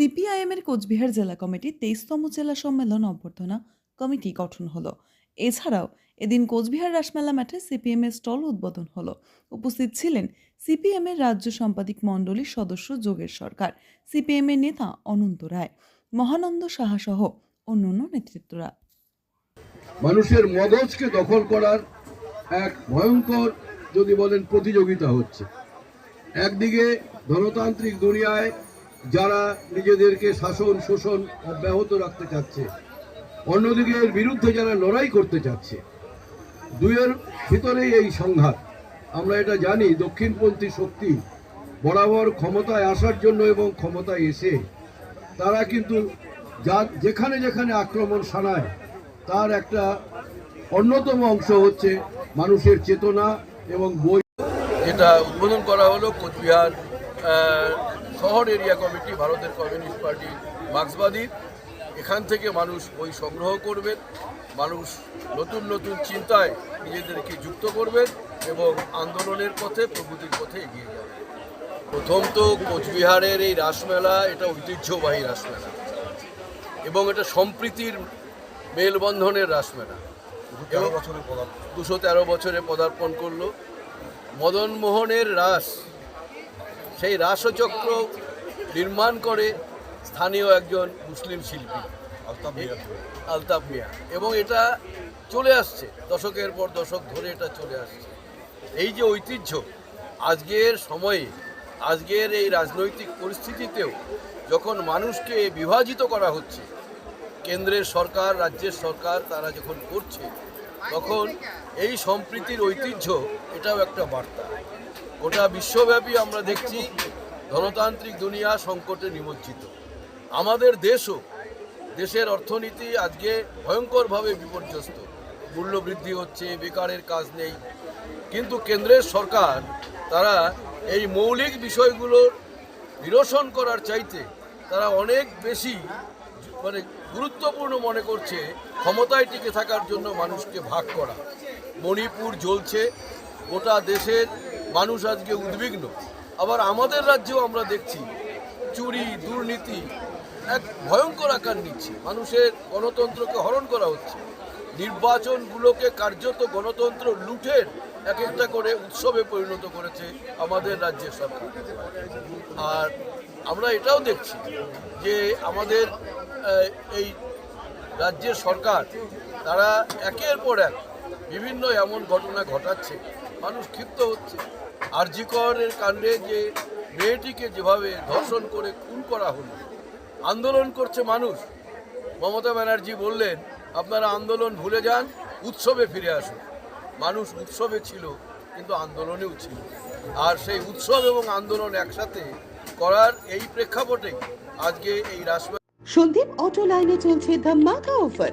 সিপিআইএমের কোচবিহার জেলা কমিটির তেইশতম জেলা সম্মেলন অভ্যর্থনা কমিটি গঠন হলো। এছাড়াও এদিন কোচবিহার রাসমেলা মাঠে সিপিএম এর স্টল উদ্বোধন হলো। উপস্থিত ছিলেন সিপিএম এর রাজ্য সম্পাদিক মণ্ডলীর সদস্য যোগের সরকার সিপিএম এর নেতা অনন্ত রায়, মহানন্দ সাহা সহ অন্যান্য নেতৃত্বরা। মানুষের মগজকে দখল করার এক ভয়ঙ্কর, যদি বলেন, প্রতিযোগিতা হচ্ছে। একদিকে গণতান্ত্রিক দুনিয়ায় যারা নিজেদেরকে শাসন, শোষণ অব্যাহত রাখতে চাচ্ছে, অন্যদিকে এর বিরুদ্ধে যারা লড়াই করতে চাচ্ছে দুয়ের ভিতরেই এই সংঘাত। আমরা এটা জানি, দক্ষিণপন্থী শক্তি বরাবর ক্ষমতায় আসার জন্য এবং ক্ষমতায় এসে, তারা কিন্তু যা, যেখানে যেখানে আক্রমণ শানায় তার একটা অন্যতম অংশ হচ্ছে মানুষের চেতনা এবং বই যেটা উদ্বোধন করা হলো কোচবিহার শহর এরিয়া কমিটি ভারতের কমিউনিস্ট পার্টি মার্ক্সবাদী এখান থেকে মানুষ বই সংগ্রহ করবেন মানুষ নতুন নতুন চিন্তায় নিজেদেরকে যুক্ত করবেন এবং আন্দোলনের পথে প্রগতির পথে এগিয়ে যাবেন। প্রথম তো কোচবিহারের এই রাসমেলা এটা ঐতিহ্যবাহী রাসমেলা। এবং এটা সম্প্রীতির মেলবন্ধনের রাসমেলা। দুশো তেরো বছরে পদার্পণ করল। মদন মোহনের রাস সেই রাসচক্র নির্মাণ করে স্থানীয় একজন মুসলিম শিল্পী আলতাফ মিয়া। এবং এটা চলে আসছে দশকের পর দশক ধরে এটা চলে আসছে। এই যে ঐতিহ্য আজকের সময়ে আজকের এই রাজনৈতিক পরিস্থিতিতেও যখন মানুষকে বিভাজিত করা হচ্ছে কেন্দ্রের সরকার রাজ্যের সরকার তারা যখন করছে তখন এই সম্প্রীতির ঐতিহ্য এটাও একটা বার্তা। গোটা বিশ্বব্যাপী আমরা দেখছি ধনতান্ত্রিক দুনিয়া সংকটে নিমজ্জিত। আমাদের দেশও দেশের অর্থনীতি আজকে ভয়ঙ্করভাবে বিপর্যস্ত। মূল্য বৃদ্ধি হচ্ছে, বেকারের কাজ নেই। কিন্তু কেন্দ্রের সরকার তারা এই মৌলিক বিষয়গুলোর নিরসন করার চাইতে তারা অনেক বেশি মানে গুরুত্বপূর্ণ মনে করছে ক্ষমতায় টিকে থাকার জন্য মানুষকে ভাগ করা। মণিপুর জ্বলছে, গোটা দেশের মানুষ আজকে উদ্বিগ্ন। আবার আমাদের রাজ্যেও আমরা দেখছি চুরি, দুর্নীতি, এক ভয়ঙ্কর আকার নিচ্ছে। মানুষের গণতন্ত্রকে হরণ করা হচ্ছে। নির্বাচনগুলোকে কার্যত গণতন্ত্র লুঠের এক একটা করে উৎসবে পরিণত করেছে আমাদের রাজ্যের সরকার। আর আমরা এটাও দেখছি যে আমাদের এই রাজ্যের সরকার, তারা একের পর এক বিভিন্ন এমন ঘটনা ঘটাচ্ছে, মানুষ ক্ষিপ্ত হচ্ছে। আরজিকরের কাণ্ডে যে মেয়েটিকে যেভাবে ধর্ষণ করে খুন করা হলো, আন্দোলন করছে মানুষ। মমতা ব্যানার্জি বললেন, আপনারা আন্দোলন ভুলে যান, উৎসবে ফিরে আসুন। মানুষ উৎসবে ছিল, কিন্তু আন্দোলনেও ছিল। আর সেই উৎসব এবং আন্দোলন একসাথে করার এই প্রেক্ষাপটে আজকে এই রাষ্ট্র সন্দীপ অটো লাইনে চলছে ধামাকা অফার।